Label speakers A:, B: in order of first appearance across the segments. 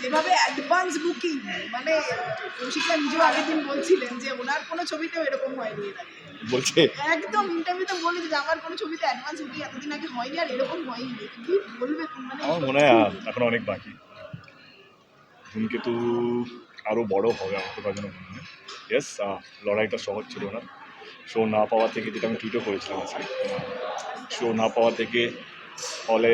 A: যেভাবে advance booking মানে নিজেও বলছিলেন যে ওনার কোনো ছবিতেও এরকম হয়নি যে আমার কোনো অ্যাডভান্স বুকিং এতদিন আগে হয়নি আর এরকম হয়নি বলবে
B: আমার মনে হয় এখন অনেক বাকি। ধূমকেতু আরও বড় হবে, আমার মনে হয়। ইয়েস লড়াইটা সহজ ছিল না। শো না পাওয়া থেকে যেটা আমি টুইটও করেছিলাম শো না পাওয়া থেকে ফলে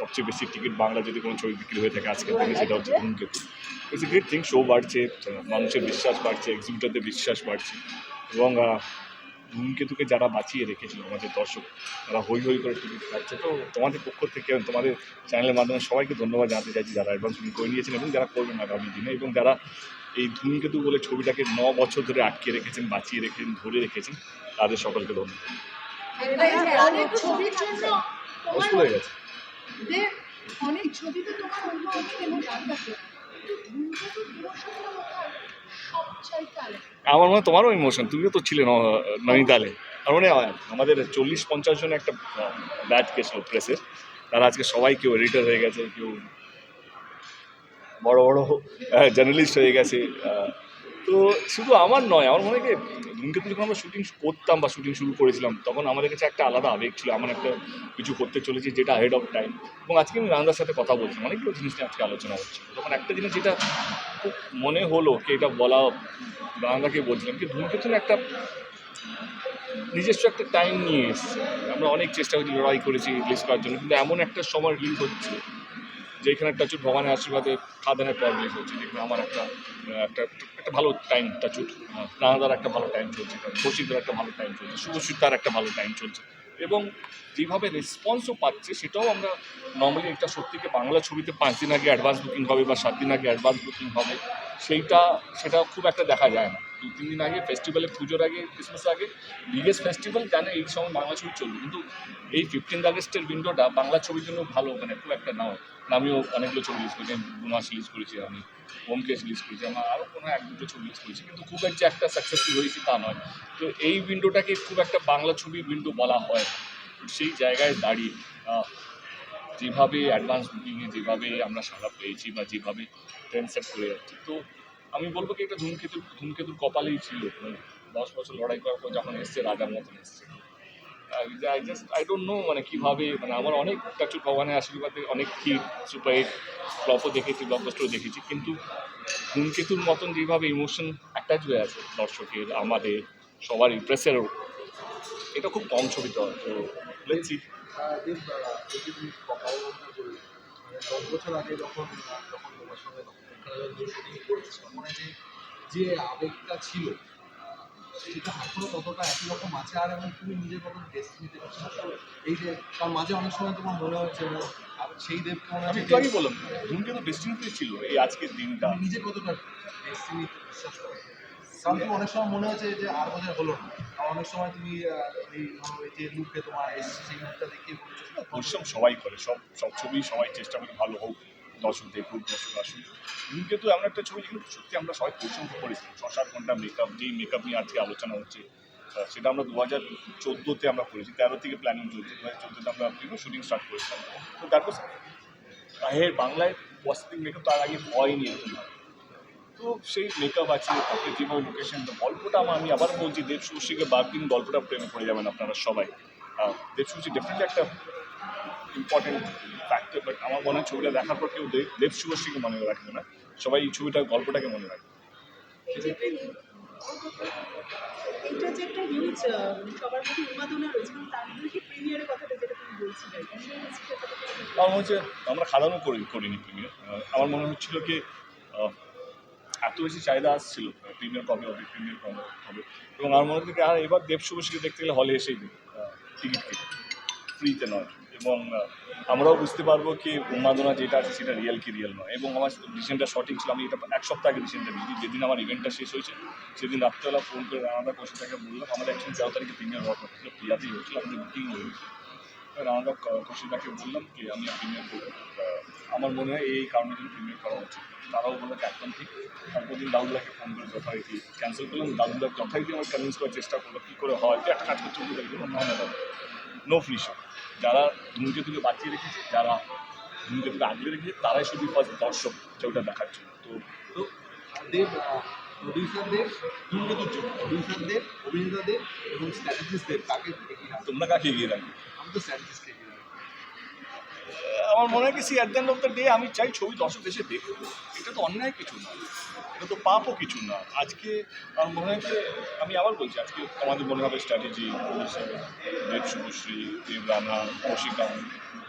B: সবচেয়ে বেশি টিকিট বাংলা যদি কোনো ছবি বিক্রি হয়ে থাকে আজকের থেকে সেটা হচ্ছে ধূমকেতু। It's a great thing show বাড়ছে, মানুষের বিশ্বাস বাড়ছে এক্সিবিটারদের বিশ্বাস বাড়ছে। এবং ধূমকেতুকে যারা বাঁচিয়ে রেখেছিল, আমাদের দর্শক, তারা হই হই করে টিকিট পাচ্ছে তো তোমাদের পক্ষ থেকে তোমাদের চ্যানেলের মাধ্যমে সবাইকে ধন্যবাদ জানাতে চাইছি যারা অ্যাডভান্স বুকিং করে নিয়েছেন এবং যারা করবেন আগামী দিনে এবং যারা এই ধূমকেতু বলে ছবিটাকে ন বছর ধরে আটকে রেখেছেন, বাঁচিয়ে রেখেছেন, ধরে রেখেছেন, তাদের সকলকে ধন্যবাদ। অবশ্য হয়ে গেছে।
C: যে অনেক তোমার অন্য অনেক এবং
B: আমার মনে হয় তোমারও ইমোশন তুমিও তো ছিলে ন- নৈনিতালে। আর মানে আমাদের চল্লিশ পঞ্চাশ জন একটা ব্যাচ গেছিল প্রেসের। তারা আজকে সবাই কেউ এডিটর হয়ে গেছে কেউ বড় বড় জার্নালিস্ট হয়ে গেছে তো শুধু আমার নয়, আমার মনে হয় ধূমকেতু যখন আমরা শুটিং করতাম বা শুটিং শুরু করেছিলাম, তখন আমাদের কাছে একটা আলাদা আবেগ ছিল আমার একটা কিছু করতে চলেছি যেটা হেড অফ টাইম এবং আজকে আমি রান্দার সাথে কথা বলছিলাম অনেকগুলো জিনিস নিয়ে আজকে আলোচনা হচ্ছে। তখন একটা জিনিস যেটা খুব মনে হলো কি, এটা বলা রান্দাকে বলছিলাম কি ধূমকেতু না একটা নিজস্ব একটা টাইম নিয়ে এসছে। আমরা অনেক চেষ্টা করেছি, লড়াই করেছি রিলিজ করার জন্য, কিন্তু এমন একটা সময় রিলিজ হচ্ছে যেখানে টাচুট ভগবানের আশীর্বাদে খাদানের পর রিলিজ হচ্ছে যেখানে আমার একটা একটা একটা ভালো টাইম টাচুট রানাদার একটা ভালো টাইম চলছে কৌশিকদার একটা ভালো টাইম চলছে শুভশিতার একটা ভালো টাইম চলছে। এবং যেভাবে রেসপন্সও পাচ্ছে, সেটাও আমরা নর্মালি একটা সত্যিকে বাংলা ছবিতে পাঁচ দিন আগে অ্যাডভান্স বুকিং হবে বা সাত দিন আগে অ্যাডভান্স বুকিং হবে, সেইটা, সেটা খুব একটা দেখা যায় না। দু, তিন দিন আগে ফেস্টিভ্যালে পুজোর আগে ক্রিসমাস আগে বিগেস্ট ফেস্টিভ্যাল জানে এই সময় বাংলা ছবি চলবে। কিন্তু এই ফিফটিন্থ আগস্টের উইন্ডোটা বাংলা ছবির জন্য ভালো মানে খুব একটা নাও। আমিও অনেকগুলো ছবি রিলিজ করেছি দু মাস রিলিজ করেছি, আমি হোমকেশ রিলিজ করেছি, আমার আরও কোনো এক দুটো ছবি রিলিজ করেছি, কিন্তু খুব একটা একটা সাকসেসফুল হয়েছি তা নয়। তো এই উইন্ডোটাকে খুব একটা বাংলা ছবির উইন্ডো বলা হয় সেই জায়গায় দাঁড়িয়ে যেভাবে অ্যাডভান্স বুকিংয়ে যেভাবে আমরা সাড়া পেয়েছি বা যেভাবে ট্রেন সেট করে যাচ্ছি, তো আমি বলব কি এটা ধূমকেতু ধূমকেতুর কপালেই ছিল মানে দশ বছর লড়াই করার পর যখন এসছে রাজার মতন এসছে। I just I don't know মানে কীভাবে মানে আমার অনেক টাচু ভগবানের আশীর্বাদে অনেক হিট সুপার হিট ফ্লপও দেখেছি ব্লকবাস্টারও দেখেছি, কিন্তু ধূমকেতুর মতন যেভাবে ইমোশন অ্যাটাচ হয়ে আছে দর্শকের, আমাদের সবার প্রেসেরও এটা খুব কম ছবিতে তো লেটসি
D: দশ বছর আগে যখন যখন তোমার সঙ্গে তখন শুটিং করেছিলাম মানে যে যে আবেগটা ছিল সেটা এখনও ততটা একই রকম আছে। আর এবং তুমি নিজের মতন ডেস্টিনিতে এই যে তার মাঝে অনেক সময় তোমার মনে হচ্ছে না সেই দেবকে মনে
B: আমি
D: হচ্ছে
B: আগেই বললাম ধূমকেতু ডেস্টিনিতে ছিল এই আজকের দিনটা।
D: নিজে কতটা ডেস্টিনি বিশ্বাস করো? তুমি অনেক সময় মনে হচ্ছে যে আর বোধহয় হলো না। অনেক সময় তুমি এই লুকে তোমার সেই মুখটা দেখিয়ে
B: পরিশ্রম সবাই করে, সব সব ছবি সবাই চেষ্টা করে ভালো হোক, দর্শক দেখুক, দর্শক আসুক। কিন্তু এমন একটা ছবি যেখানে সত্যি আমরা সবাই পরিশ্রম করেছি। ছ সাত ঘণ্টা মেকআপ যেই মেকআপ নিয়ে আজকে আলোচনা হচ্ছে সেটা আমরা দু হাজার চোদ্দোতে আমরা করেছি, তেরো থেকে প্ল্যানিং চলছে দু হাজার চোদ্দোতে আমরা শুটিং স্টার্ট করেছিলাম। তো তারপর হের বাংলায় ওয়াস্তিক মেকআপ তার আগে হয়নি এরকম তো সেই মেকআপ আছে তারপরে যেভাবে লোকেশন গল্পটা আমার আমি আবার বলছি দেব শুভশ্রীকে বাদ দিন গল্পটা প্রেমে পড়ে যাবেন আপনারা সবাই। আহ, দেব শুভশ্রী ডেফিনেটলি একটা ইম্পর্টেন্ট ফ্যাক্টর বাট আমার মনে হয় ছবিটা দেখার পর কেউ দেব দেব শুভশ্রীকে মনে রাখবে না। সবাই এই ছবিটার গল্পটাকে মনে রাখবে।
A: এই যে একটা এইটা যে একটা হিউজ সবার মধ্যে উন্মাদনা রয়েছে এবং তার মধ্যে প্রিমিয়ারের কথাটা যেটা তুমি বলছিলে? সেই হিস্ট্রিটা তো তুমি
B: আমার মনে হচ্ছে আমরা খাদানও করি করিনি প্রিমিয়ার আমার মনে হচ্ছিল কি এত বেশি চাহিদা আসছিল, প্রিমিয়ার কবে হবে, প্রিমিয়ার কবে হবে। এবং আমার মনে হচ্ছে কি আর এবার দেব শুভশ্রীকে দেখতে গেলে হলে এসেই টিকিট কেটে। ফ্রিতে নয়। এবং আমরাও বুঝতে পারব কি উন্মাদনা যেটা আছে সেটা রিয়েল কি রিয়েল নয়। এবং আমার ডিসিশনটা সঠিক ছিল, আমি এটা এক সপ্তাহ আগে ডিসিশনটা নিয়েছি। যেদিন আমার ইভেন্টটা শেষ হয়েছে, সেদিন রাত্রেবেলা ফোন করে রানাদা কৌশিকটাকে বললাম, আমাদের অ্যাকচুয়ালি তেরো তারিখে প্রিমিয়ার হওয়ার কথা ছিল, প্রিয়াতেই হয়েছিল, আমাদের বুকিং হয়ে গেছিল রানাদা কৌশিকটাকে বললাম, কি, আমি প্রিমিয়ার আমার মনে হয় এই কারণের জন্য প্রিমিয়ার করা উচিত তারাও বলল যে একদম ঠিক। তারপর দিন দাদুদাকে ফোন করে যথারীতি ক্যান্সেল করলাম। দাদুদা যথারীতি আমার কনভিন্স করার চেষ্টা করল কী করে হয়? একটা কাজ করতে হবে না না ফ্রি যারা ধূমকেতুকে বাঁচিয়ে রেখেছে যারা ধূমকেতুকে আগলে রেখেছে তারাই শুধু ফার্স্ট দর্শক যে ওটা দেখার জন্য। তো
D: তো দেব প্রডিউসারদের ধূমকেতুর জন্য প্রডিউসারদের অভিনেতাদের এবং স্ট্র্যাটেজিস্টদের কাকে
B: তোমরা কাকে এগিয়ে রাখবে?
D: আমি তো স্ট্র্যাটেজিস্টকে এগিয়ে
B: আমার মনে হয় কি at the end of the day আমি চাই ছবি দর্শক এসে দেখুক। এটা তো অন্যায় কিছু না। এটা তো পাপও কিছু না। আজকে আমার মনে হয় যে আমি আবার বলছি, আজকে আমাদের মনে হবে স্ট্র্যাটেজি দেব শুভশ্রী, দেব রানা, কৌশিকা।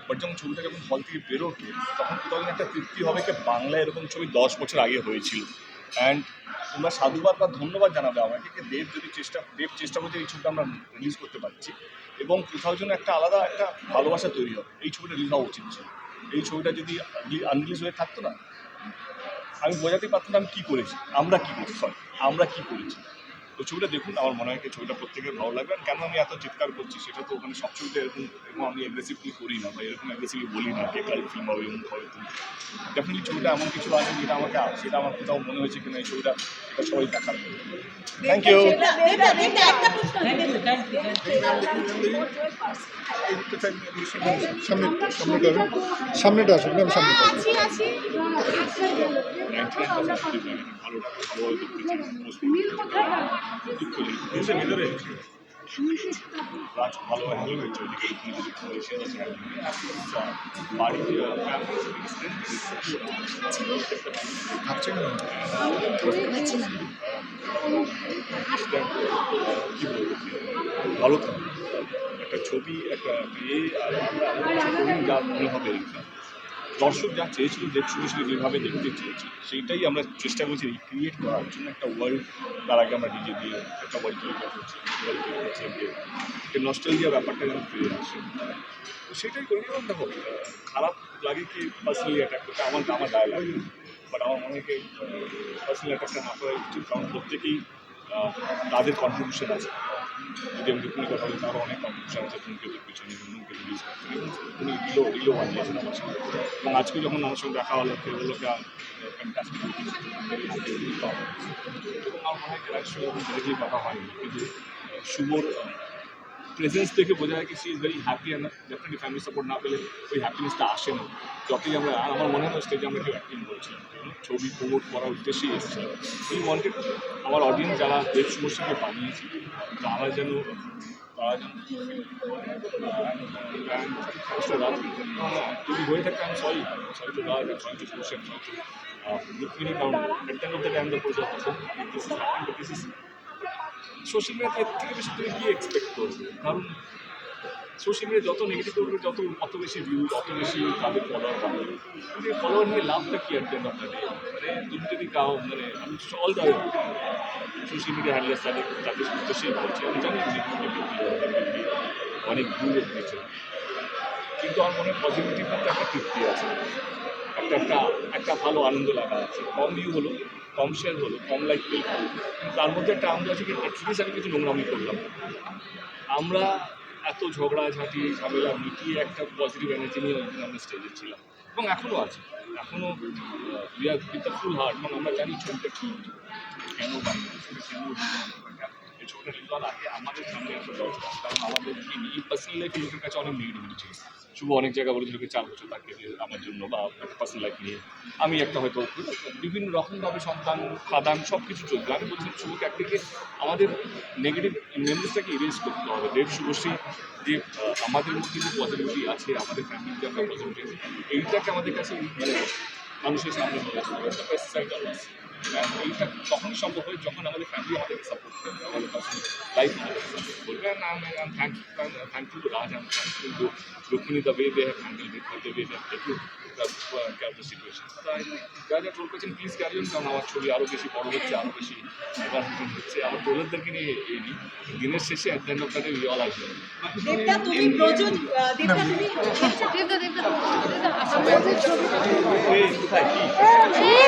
B: বাট যখন ছবিটা যখন হল থেকে বেরোবে, তখন তখন একটা তৃপ্তি হবে যে বাংলা এরকম ছবি দশ বছর আগে হয়েছিল। অ্যান্ড তোমরা সাধুবাদ বা ধন্যবাদ জানাবে আমাকে যে দেব যদি চেষ্টা, দেব চেষ্টা করছে এই ছবিটা আমরা রিলিজ করতে পারছি। এবং কোথাও জন্য একটা আলাদা একটা ভালোবাসা তৈরি হবে। এই ছবিটা রিলিজ হওয়া উচিত ছিল। এই ছবিটা যদি আনরিলিজ হয়ে থাকতো না, আমি বোঝাতে পারতাম আমি কী করেছি। আমরা কী করছি? সরি আমরা কী করেছি? তো ছবিটা দেখুন আমার মনে হয় কি ছবিটা প্রত্যেকের ভালো লাগবে। আর কেন আমি এত চিৎকার করছি সেটা তো ওখানে সব ছবিতে এরকম এরকম আমি অ্যাগ্রেসিভলি করি না বা এরকম অ্যাগ্রেসিভলি বলি না যে কাল ফিল্ম হবে এমন হবে তুমি ডেফিনেটলি ছবিটা এমন কিছু আছে যেটা আমাকে সেটা আমার কোথাও মনে হয়েছে কিনা এই ছবিটা এটা সবাই দেখার থ্যাংক ইউ
E: সামনেটা আসুন সামনেটা ম্যাম সামনেটা
B: ভালো চাই পোস্ট
C: মিল কোথায়? গেল?
B: ভিতরে রাজ ভালো হ্যান্ডেল হয়েছে ওইদিকে আছে বাড়িতে ভালো থাকবে একটা ছবি একটা ইয়ে আর আমরা যা মনে হবে। দর্শক যা চেয়েছিল দেব শুভশ্রী যেভাবে দেখতে চেয়েছিল সেইটাই আমরা চেষ্টা করছি ক্রিয়েট করার জন্য একটা ওয়ার্ল্ড তার আগে আমরা নিজে দিয়ে একটা ওয়ার্ল্ড তৈরি করছি। ওয়ার্ল্ড তৈরি করছি ব্যাপারটা যেন ফিরে আসে। তো সেটাই করি। এবং দেখো, খারাপ লাগে কি পার্সোনালি অ্যাটাক করতে? আমার আমার গায়ে লাগে বাট আমার মনে হয় পার্সোনালি অ্যাটাকটা না করা উচিত। কারণ প্রত্যেকেই তাদের কন্ট্রিবিউশন আছে। যদি আমি দুপুরে কথা বলি তারও অনেক কম্পিটিশন আছে ধূমকেতুর পিছনে ধূমকেতু ইউজ করতে উনি দিলো দিলো বানিয়েছেন আমার সঙ্গে এবং আজকে যখন আমার সঙ্গে দেখা হলো, কেউ বলল ফ্যান্টাস্টিক আমার মনে হয় এখন ডিরেক্টলি কথা হয়নি। কিন্তু শুভর প্রেজেন্স দেখে বোঝা যায় কি she is very happy and definitely family support না পেলে ওই হ্যাপিনেসটা আসে না। যতই আমরা আমার মনে হয় স্টেজে আমরা কেউ অ্যাক্টিং করছিলাম ছবি প্রমোট করার উদ্দেশ্যেই এসেছিলাম। এই ওয়ান্টেড আমার অডিয়েন্স যারা দেব সমস্যাকে বানিয়েছে, তারা যেন তারা যেন থাকে আমি sorry sorry Raj sorry sorry তো রুক্মিণী কারণ at the time the social মিডিয়াতে এর থেকে বেশি তুমি কী এক্সপেক্ট করবে কারণ সোশ্যাল মিডিয়া যত নেগেটিভ করবে যত অত বেশি ভিউজ অত বেশি তাদের ফলোয়ার পাবে কিন্তু এই ফলোয়ার নিয়ে লাভটা কি আর দেন আপনাদের? মানে তুমি যদি কাও মানে আমি all the social media handler তাদের তাদের উদ্দেশ্যেই বলছি আমি জানি যে অনেক দূরে দিয়েছে। কিন্তু আমার মনে হয় পজিটিভিটির একটা তৃপ্তি আছে। একটা একটা একটা ভালো আনন্দ লাগা আছে। কম ভিউ হলো কম শেয়ার হলো, কম লাইক পেল তার মধ্যে একটা আমরা আছে কিন্তু অ্যাটলিস্ট আমি কিছু নোংরামি করলাম। আমরা এত ঝগড়া ঝাঁটি ঝামেলা মিটিয়ে একটা পজিটিভ এনার্জি নিয়ে ওই দিন আমরা স্টেজে ছিলাম। এবং এখনও আছে। এখনও we are with full heart এবং আমরা জানি ছবিটা কী, কেন বানিয়েছি, কেন এই ছবিটা আগে আমাদের সামনে একটা দরকার কারণ আমাদের নিয়ে পার্সোনাল লাইফে লোকের কাছে অনেক নেগেটিভিটি ছিল শুভ অনেক জায়গায় বলেছিল কি চার বছর তাকে আমার জন্য বা একটা পার্সোনাল লাইফ নিয়ে আমি একটা হয়তো বিভিন্ন রকমভাবে সন্তান খাদান সব কিছু চলতো আমি বলছিলাম শুভকে একদিকে আমাদের নেগেটিভ মেমোরিজটাকে ইরেজ করতে হবে দেব শুভশ্রী যে আমাদের মধ্যে যে পজিটিভিটি আছে আমাদের ফ্যামিলির যে একটা পজিটিভিটি আছে এইটাকে আমাদের কাছে মানে মানুষের সামনে আসতে হবে সাইড And এইটা তখনই সম্ভব হয় যখন আমাদের ফ্যামিলি আমাদেরকে সাপোর্ট করবে আমাদের পার্সোনাল লাইফ আমাদেরকে সাপোর্ট করবে and I am thankful thankful to Raj I'm thankful to Rukmini the way they have handle it the way they have taken the situation তাই যা যা ট্রোল করছেন প্লিজ ক্যারি অন কারণ আমার ছবি আরও বেশি বড় হচ্ছে আরও বেশি এভারমেন্ট হচ্ছে আমার ট্রোলারদেরকে নিয়ে এই নিই দিনের শেষে at the end of the day we all আসবে
A: দেবদা তুমি প্রযোজ দেবদা তুমি
C: দেবদা দেবদা দেবদা আমাদের ছবি
B: এই কোথায় কি
C: এই